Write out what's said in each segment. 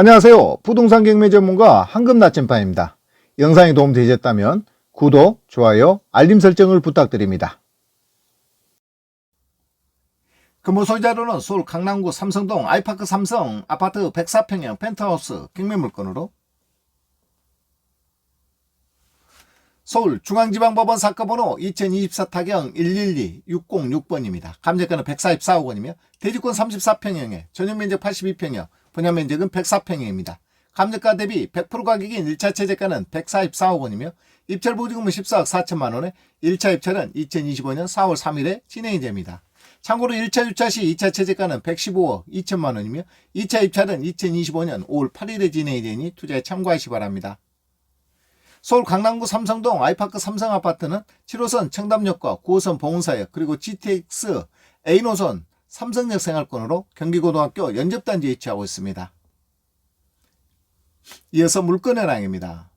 안녕하세요. 부동산 경매 전문가 황금 나침반입니다. 영상이 도움되셨다면 구독, 좋아요, 알림 설정을 부탁드립니다. 근무 소유자료는 서울 강남구 삼성동 아이파크 삼성 아파트 104평형 펜트하우스 경매 물건으로 서울 중앙지방법원 사건번호 2024 타경 112-606번입니다. 감정가는 144억 원이며 대지권 34평형에 전용면적 82평형, 분양면적은 104평형입니다. 감정가 대비 100% 가격인 1차 최저가는 144억 원이며 입찰 보증금은 14억 4천만 원에 1차 입찰은 2025년 4월 3일에 진행이 됩니다. 참고로 1차 유차 시 2차 최저가는 115억 2천만 원이며 2차 입찰은 2025년 5월 8일에 진행이 되니 투자에 참고하시 기 바랍니다. 서울 강남구 삼성동 아이파크 삼성 아파트는 7호선 청담역과 9호선 봉은사역 그리고 GTX A노선 삼성역 생활권으로 경기고등학교 연접단지에 위치하고 있습니다. 이어서 물건 현황입니다.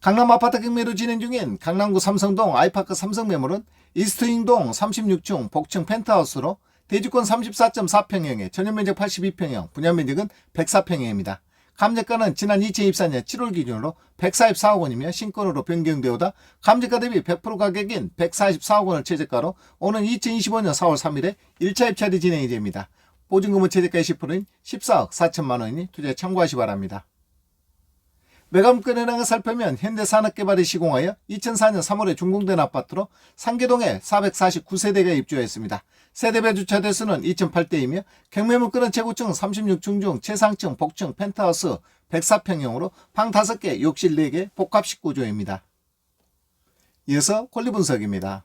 강남 아파트 경매로 진행 중인 강남구 삼성동 아이파크 삼성 매물은 이스트윙동 36층 복층 펜트하우스로 대지권 34.4평형에 전용면적 82평형, 분양면적은 104평형입니다. 감정가는 지난 2024년 7월 기준으로 144억 원이며 신권으로 변경되오다 감정가 대비 100% 가격인 144억 원을 최저가로 오는 2025년 4월 3일에 1차 입찰이 진행이 됩니다. 보증금은 최저가 20%인 14억 4천만 원이니 투자에 참고하시 기 바랍니다. 매감권 현황을 살펴면 현대산업개발이 시공하여 2004년 3월에 준공된 아파트로 상계동에 449세대가 입주했습니다. 세대별 주차 대 수는 2008대이며 경매물건은 최고층 36층 중 최상층 복층 펜트하우스 104평형으로 방 5개, 욕실 4개, 복합식 구조입니다. 이어서 권리 분석입니다.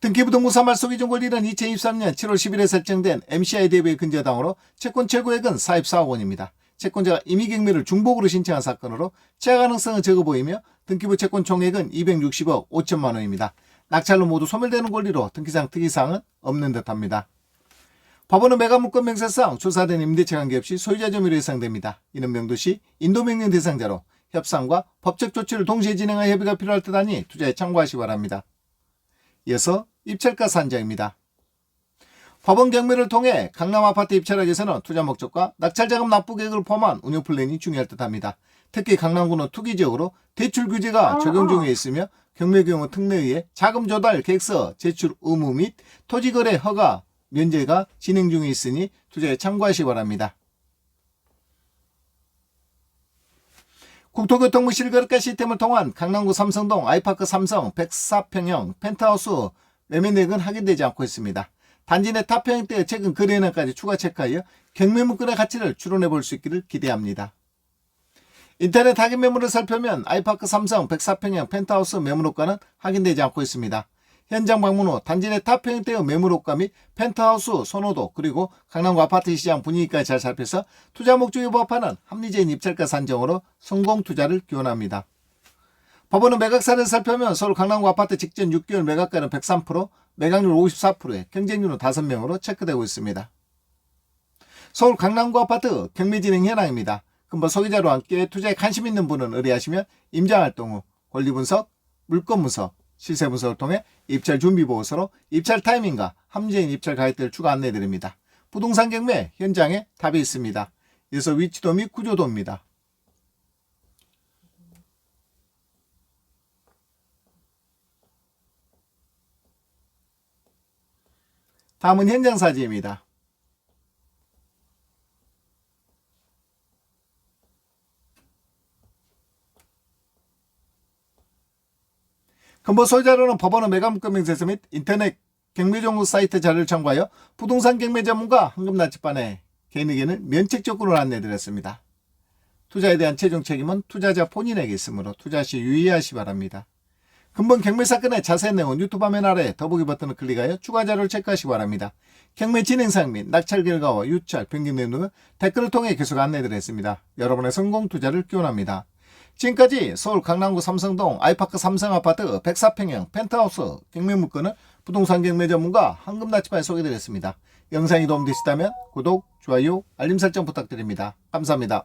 등기부등본사 말소 기준 권리는 2023년 7월 10일에 설정된 MCI 대비의 근저당으로 채권 최고액은 44억 원입니다. 채권자가 임의 경매를 중복으로 신청한 사건으로 채가 가능성은 적어 보이며 등기부 채권 총액은 260억 5천만 원입니다. 낙찰로 모두 소멸되는 권리로 등기상 특이사항은 없는 듯합니다. 법원은 매각물건 명세상 조사된 임대차 관계없이 소유자 점유로 예상됩니다. 이는 명도시 인도명령 대상자로 협상과 법적 조치를 동시에 진행할 협의가 필요할 듯하니 투자에 참고하시 기 바랍니다. 이어서 입찰가 산정입니다. 법원 경매를 통해 강남 아파트 입찰하기 위해서는 투자 목적과 낙찰자금 납부 계획을 포함한 운영 플랜이 중요할 듯합니다. 특히 강남구는 투기 지역으로 대출 규제가 적용 중에 있으며 경매 경우 특례에 의해 자금 조달 계획서 제출 의무 및 토지 거래 허가 면제가 진행 중에 있으니 투자에 참고하시기 바랍니다. 국토교통부 실거래가 시스템을 통한 강남구 삼성동 아이파크 삼성 104평형 펜트하우스 매매 내역은 확인되지 않고 있습니다. 단지 내 타평형 때 최근 거래량까지 추가 체크하여 경매 물건의 가치를 추론해 볼 수 있기를 기대합니다. 인터넷 확인 매물을 살펴면 아이파크 삼성 104평형 펜트하우스 매물호가는 확인되지 않고 있습니다. 현장 방문 후 단지 내 타평형 때의 매물호가 및 펜트하우스 선호도 그리고 강남구 아파트 시장 분위기까지 잘 살펴서 투자 목적에 부합하는 합리적인 입찰가 산정으로 성공 투자를 기원합니다. 법원은 매각사를 살펴면 서울 강남구 아파트 직전 6개월 매각가는 103%, 매각률 54%에 경쟁률은 5명으로 체크되고 있습니다. 서울 강남구 아파트 경매 진행 현황입니다. 금번 소개자로 함께 투자에 관심 있는 분은 의뢰하시면 임장활동 후 권리분석, 물건분석, 실세분석을 통해 입찰 준비 보고서로 입찰 타이밍과 합리적인 입찰 가격대를 추가 안내드립니다. 부동산 경매 현장에 답이 있습니다. 이어서 위치도 및 구조도입니다. 다음은 현장 사진입니다. 근본 소유자로는 법원의 매각물건 명세서 및 인터넷 경매정보 사이트 자료를 참고하여 부동산 경매 전문가 황금나치반의 개인 의견을 면책적으로 안내드렸습니다. 투자에 대한 최종 책임은 투자자 본인에게 있으므로 투자 시 유의하시 기 바랍니다. 근본 경매 사건의 자세한 내용은 유튜브 화면 아래 더보기 버튼을 클릭하여 추가 자료를 체크하시기 바랍니다. 경매 진행 사항 및 낙찰 결과와 유찰, 변경 내용 등은 댓글을 통해 계속 안내드렸습니다. 여러분의 성공 투자를 기원합니다. 지금까지 서울 강남구 삼성동 아이파크 삼성 아파트 104평형 펜트하우스 경매 물건을 부동산 경매 전문가 황금나치판에 소개드렸습니다. 영상이 도움되셨다면 구독, 좋아요, 알림 설정 부탁드립니다. 감사합니다.